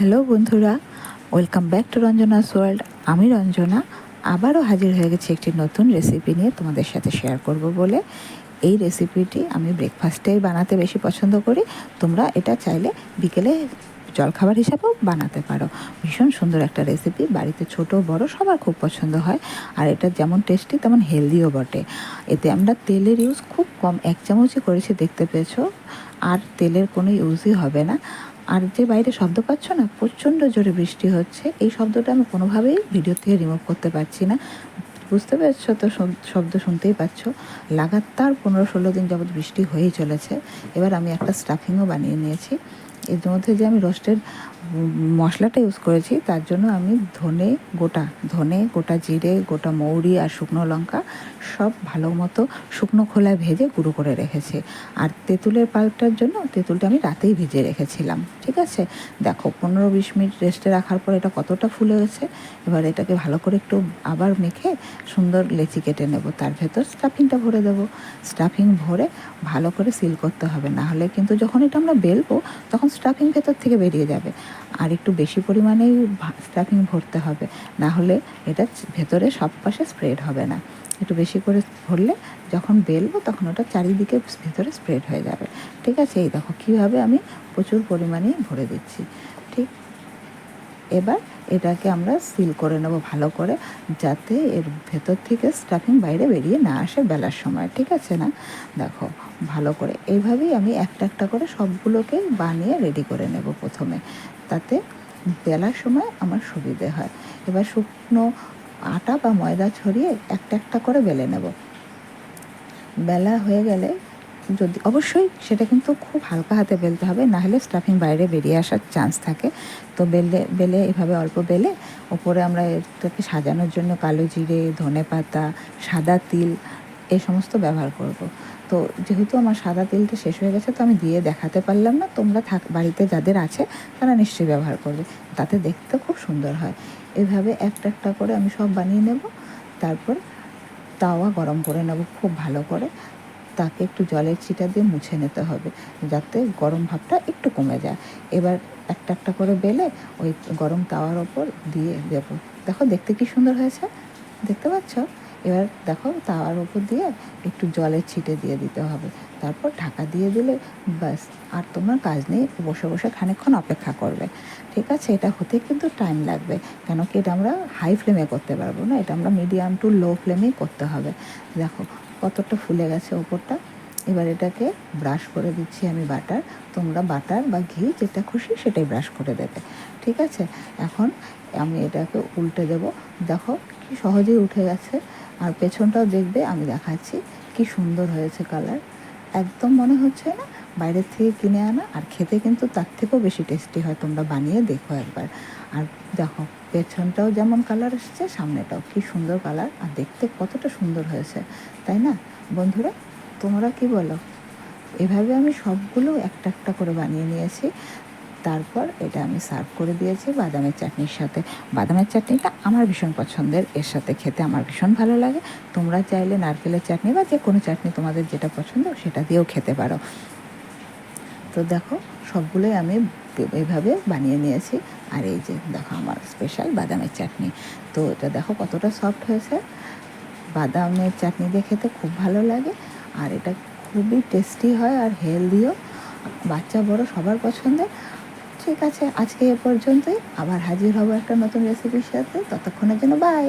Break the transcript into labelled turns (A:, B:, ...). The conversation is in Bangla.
A: হ্যালো বন্ধুরা, welcome back to Ranjana's world. আমি রঞ্জনা, আবারও হাজির হয়ে গেছি একটি নতুন রেসিপি নিয়ে তোমাদের সাথে শেয়ার করব বলে। এই রেসিপিটি আমি ব্রেকফাস্টেই বানাতে বেশি পছন্দ করি। তোমরা এটা চাইলে বিকেলে জলখাবার হিসাবেও বানাতে পারো। ভীষণ সুন্দর একটা রেসিপি বাড়িতে ছোট, বড় সবার খুব পছন্দ হয়। আর এটা যেমন টেস্টি তেমন হেলদিও বটে। এতে আমরা তেলের ইউজ খুব কম, এক চামচই করেছি, দেখতে পেয়েছ? আর তেলের কোনো ইউজই হবে না। আর যে বাইরে শব্দ পাচ্ছ না, প্রচণ্ড জোরে বৃষ্টি হচ্ছে। এই শব্দটা আমি কোনোভাবেই ভিডিও থেকে রিমুভ করতে পারছি না। বুঝতে পারছ তো শব- শব্দ শুনতেই পাচ্ছ? লাগাতার পনেরো ষোলো দিন যাবৎ বৃষ্টি হয়েই চলেছে। এবার আমি একটা স্টাফিংও বানিয়ে নিয়েছি। এর মধ্যে যে আমি রোস্টের মশলাটা ইউজ করেছি, তার জন্য আমি ধনে গোটা ধনে, গোটা জিরে, গোটা মৌরি আর শুকনো লঙ্কা সব ভালো মতো শুকনো খোলায় ভেজে গুঁড়ো করে রেখেছি। আর তেঁতুলের পাল্পটার জন্য তেঁতুলটা আমি রাতেই ভিজে রেখেছিলাম, ঠিক আছে? দেখো, পনেরো বিশ মিনিট রেস্টে রাখার পর এটা কতটা ফুলে গেছে এবার এটাকে ভালো করে একটু আবার মেখে সুন্দর লেচি কেটে নেব, তার ভেতর স্টাফিংটা ভরে দেবো। স্টাফিং ভরে ভালো করে সিল করতে হবে না হলে কিন্তু যখন এটা আমরা বেলবো, তখন স্টাফিং ভেতর থেকে বেরিয়ে যাবে। আর একটু বেশি পরিমাণেই স্টাফিং ভরতে হবে। না হলে এটা ভেতরে সব পাশে স্প্রেড হবে না। একটু বেশি করে ভরলে যখন বেলবো তখন ওটা চারিদিকে ভেতরে স্প্রেড হয়ে যাবে। ঠিক আছে? এই দেখো কীভাবে আমি প্রচুর পরিমাণে ভরে দিচ্ছি। ঠিক? এবার এটাকে আমরা সিল করে নেব ভালো করে, যাতে এর ভেতর থেকে স্টাফিং বাইরে বেরিয়ে না আসে বেলার সময়। ঠিক আছে না? দেখো, ভালো করে। এইভাবেই আমি একটা একটা করে সবগুলোকে বানিয়ে রেডি করে নেব প্রথমে। তাতে বেলার সময় আমার সুবিধে হয়। এবার শুকনো আটা বা ময়দা ছড়িয়ে একটা একটা করে বেলে নেব। বেলা হয়ে গেলে যদি, অবশ্যই সেটা কিন্তু খুব হালকা হাতে বেলতে হবে না হলে স্টাফিং বাইরে বেরিয়ে আসার চান্স থাকে। তো বেলে বেলে এভাবে অল্প বেলে ওপরে আমরা এটাকে সাজানোর জন্য কালো জিরে ধনে পাতা সাদা তিল এই সমস্ত ব্যবহার করব। তো যেহেতু আমার সাদা তিলটা শেষ হয়ে গেছে, তো আমি দিয়ে দেখাতে পারলাম না। তোমরা থাক, বাড়িতে যাদের আছে, তারা নিশ্চয়ই ব্যবহার করবে। তাতে দেখতে খুব সুন্দর হয়। এভাবে একটা একটা করে আমি সব বানিয়ে নেব। তারপর তাওয়া গরম করে নেব খুব ভালো করে। তাকে একটু জলের ছিটা দিয়ে মুছে নিতে হবে, যাতে গরম ভাবটা একটু কমে যায়। এবার একটা একটা করে বেলে ওই গরম তাওয়ার ওপর দিয়ে দেবো। দেখো দেখতে কি সুন্দর হয়েছে? দেখতে পাচ্ছ? এবার দেখো তাওয়ার ওপর দিয়ে একটু জলের ছিটে দিয়ে দিতে হবে। তারপর ঢাকা দিয়ে দিলে ব্যাস, আর তোমার কাজ নেই, বসে বসে খানিকক্ষণ অপেক্ষা করবে। ঠিক আছে, এটা হতে কিন্তু টাইম লাগবে, কেন কি এটা আমরা হাই ফ্লেমে করতে পারব না, এটা আমরা মিডিয়াম টু লো ফ্লেমেই করতে হবে। দেখো কতটা ফুলে গেছে ওপরটা। এবার এটাকে ব্রাশ করে দিচ্ছি আমি বাটার তোমরা বাটার বা ঘি যেটা খুশি সেটাই ব্রাশ করে দেবে। ঠিক আছে, এখন আমি এটাকে উল্টে দেব। দেখো সহজেই উঠে গেছে। আর পেছনটাও দেখবে, আমি দেখাচ্ছি কি সুন্দর হয়েছে কালার একদম মনে হচ্ছে না বাইরের থেকে কিনে আনা, আর খেতে কিন্তু তার থেকেও বেশি টেস্টি হয়, তোমরা বানিয়ে দেখো একবার। আর দেখো, পেছনটাও যেমন কালার এসেছে সামনেটাও কি সুন্দর কালার আর দেখতে কতটা সুন্দর হয়েছে, তাই না? বন্ধুরা, তোমরা কি বলো? এভাবে আমি সবগুলো একটা একটা করে বানিয়ে নিয়েছি। তারপর এটা আমি সার্ভ করে দিয়েছি বাদামের চাটনির সাথে। বাদামের চাটনিটা আমার ভীষণ পছন্দের, এর সাথে খেতে আমার ভীষণ ভালো লাগে। তোমরা চাইলে নারকেলের চাটনি বা যে কোনো চাটনি তোমাদের যেটা পছন্দ সেটা দিয়েও খেতে পারো। তো দেখো, সবগুলোই আমি এইভাবে বানিয়ে নিয়েছি। আর এই যে দেখো আমার স্পেশাল বাদামের চাটনি। তো এটা দেখো কতটা সফট হয়েছে। বাদামের চাটনি দিয়ে খেতে খুব ভালো লাগে। আর এটা খুবই টেস্টি হয় আর হেলদিও বাচ্চা বড় সবার পছন্দের। ঠিক আছে, আজকে এ পর্যন্তই। আবার হাজির হব একটা নতুন রেসিপির সাথে। ততক্ষণের জন্য বাই